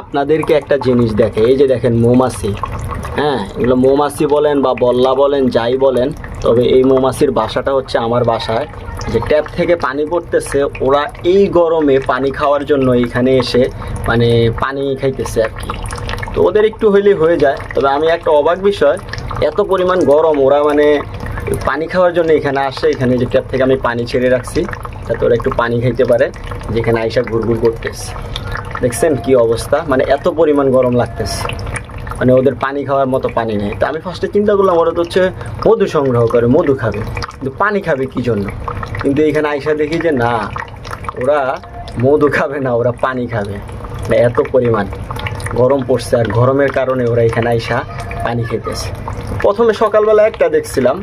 আপনাদেরকে একটা জিনিস দেখে, এই যে দেখেন মৌমাছি হ্যাঁ এগুলো মৌমাছি বলেন বা বল্লা বলেন, যাই বলেন, তবে এই মৌমাছির বাসাটা হচ্ছে আমার বাসায়। যে ট্যাপ থেকে পানি পড়তেছে, ওরা এই গরমে পানি খাওয়ার জন্য এখানে এসে মানে পানি খাইতেছে আর কি। তো ওদের একটু হইলেই হয়ে যায়, তবে আমি একটা অবাক বিষয়, এত পরিমাণ গরম, ওরা মানে পানি খাওয়ার জন্য এখানে আসে, এখানে যে ট্যাপ থেকে আমি পানি ছেড়ে রাখছি, যাতে ওরা একটু পানি খাইতে পারে, যেখানে আইসা ঘুরঘুর করতেছে। দেখছেন কি অবস্থা? মানে এত পরিমাণ গরম লাগতেছে। মানে ওদের পানি খাওয়ার মতো পানি নেই। তো আমি ফার্স্টে চিন্তা করলাম, ওরা তো হচ্ছে মধু সংগ্রহ করে, মধু খাবে। কিন্তু পানি খাবে কি জন্য? কিন্তু এখানে আইসা দেখি যে না, ওরা মধু খাবে না, ওরা পানি খাবে। মানে এত পরিমাণ গরম পড়ছে আর গরমের কারণে ওরা এখানে আইসা পানি খেতেছে। প্রথমে সকালবেলা একটা দেখছিলাম,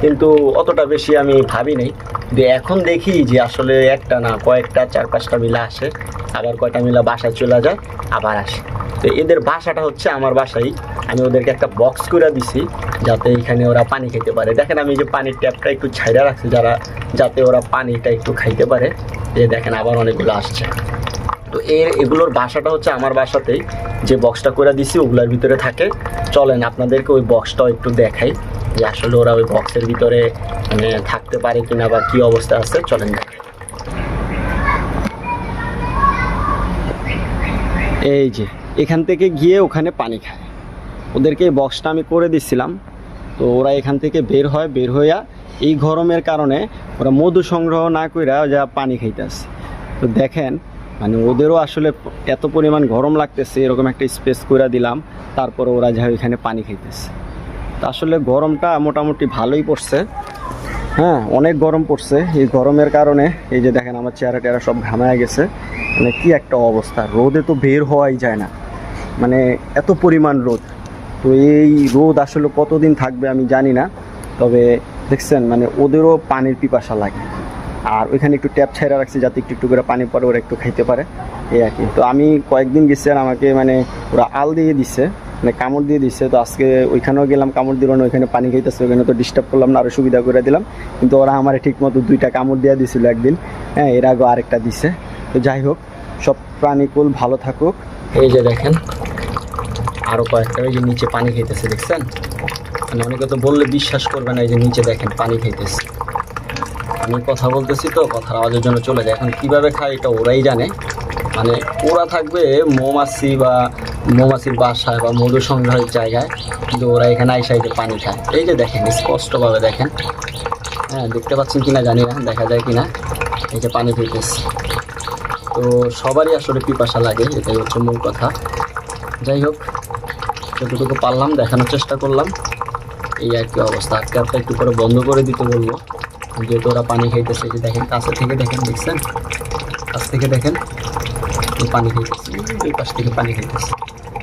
কিন্তু অতটা বেশি আমি ভাবি নাই। যে এখন দেখি যে আসলে একটা না, কয়েকটা চার পাঁচটা মিলা আসে। আবার কয়টা মিলা বাসায় চলে যায়, আবার আসে। তো এদের বাসাটা হচ্ছে আমার বাসাই। আমি ওদেরকে একটা বক্স করে দিছি, যাতে এখানে ওরা পানি খেতে পারে। দেখেন আমি যে পানির ট্যাপটা একটু ছাইড়া রাখছি, যারা, যাতে ওরা পানিটা একটু খাইতে পারে। যে দেখেন আবার অনেকগুলো আসছে। তো এর, এগুলোর বাসাটা হচ্ছে আমার বাসাতেই। যে বক্সটা করে দিছি, ওগুলোর ভিতরে থাকে। চলেন আপনাদেরকে ওই বক্সটাও একটু দেখাই। যে আসলে ওরা ওই বক্সের ভিতরে মানে থাকতে পারে কিনা বা কি অবস্থা আছে, চলেন দেখাই এই যে, এখান থেকে গিয়ে ওখানে পানি খায়। ওদেরকে এই বক্সটা আমি করে দিছিলাম। তো ওরা এখান থেকে বের হয়, বের হইয়া এই গরমের কারণে ওরা মধু সংগ্রহ না কইরা যা পানি খাইতেছে। তো দেখেন মানে ওদেরও আসলে এত পরিমাণ গরম লাগতেছে, এরকম একটা স্পেস করে দিলাম, তারপরে ওরা যা এখানে পানি খাইতেছে। আসলে গরমটা মোটামুটি ভালোই পড়ছে। হ্যাঁ অনেক গরম পড়ছে। এই গরমের কারণে এই যে দেখেন আমার চেহারা টেরা সব ঘামায় গেছে। মানে কি একটা অবস্থা। রোদে তো বের হওয়াই যায় না। মানে এত পরিমাণ রোদ। তো এই রোদ আসলে কতদিন থাকবে আমি জানি না। তবে দেখছেন মানে ওদেরও পানির পিপাসা লাগে। আর ওইখানে একটু ট্যাপ ছেড়ে রাখছি যাতে একটু একটু করে পানি পরে ওরা একটু খাইতে পারে। এই আর কি। তো আমি কয়েকদিন গেছি আর আমাকে মানে ওরা আল দিয়ে দিচ্ছে মানে কামড় দিয়ে দিচ্ছে তো আজকে ওইখানেও গেলাম, কামড় দিল না, ওইখানে পানি খাইতেছে, ওইখানে তো ডিস্টার্ব করলাম না আরও সুবিধা করে দিলাম। কিন্তু ওরা আমার ঠিক মতো দুইটা কামড় দিয়ে দিছিল একদিন। হ্যাঁ এর আগেও আরেকটা দিছে। তো যাই হোক, সব প্রাণীকুল ভালো থাকুক। এই যে দেখেন আরও কয়েকটা ওই যে নিচে পানি খাইতেছে, দেখছেন? মানে অনেকে তো বললে বিশ্বাস করবে না, এই যে নিচে দেখেন, পানি খাইতেছে। আমি কথা বলতেছি তো, কথার আওয়াজের জন্য চলে যায়। এখন কীভাবে খায় এটা ওরাই জানে। মানে ওরা থাকবে মৌমাছি বা মৌমাছির বাসায় বা মধু সংগ্রহের জায়গায়, কিন্তু ওরা এখানে আইসা এই পানি খায়। এই যে দেখেন, স্পষ্টভাবে দেখেন। হ্যাঁ দেখতে পাচ্ছেন কিনা জানি না, দেখা যায় কিনা। এই যে পানি ফিরতেছে তো সবারই আসলে পিপাসা লাগে, এটাই হচ্ছে মূল কথা। যাই হোক, যতটুকু পারলাম, দেখানোর চেষ্টা করলাম। এই আর কি অবস্থা। আজকে একটা একটু করে বন্ধ করে দিতে বলব। যেহেতু ওরা পানি খাইতেছে যে দেখেন, কাছে থেকে দেখেন, দেখছেন? কাছ থেকে দেখেন পানি খাইতেছে পাশ থেকে পানি খাইতেছে।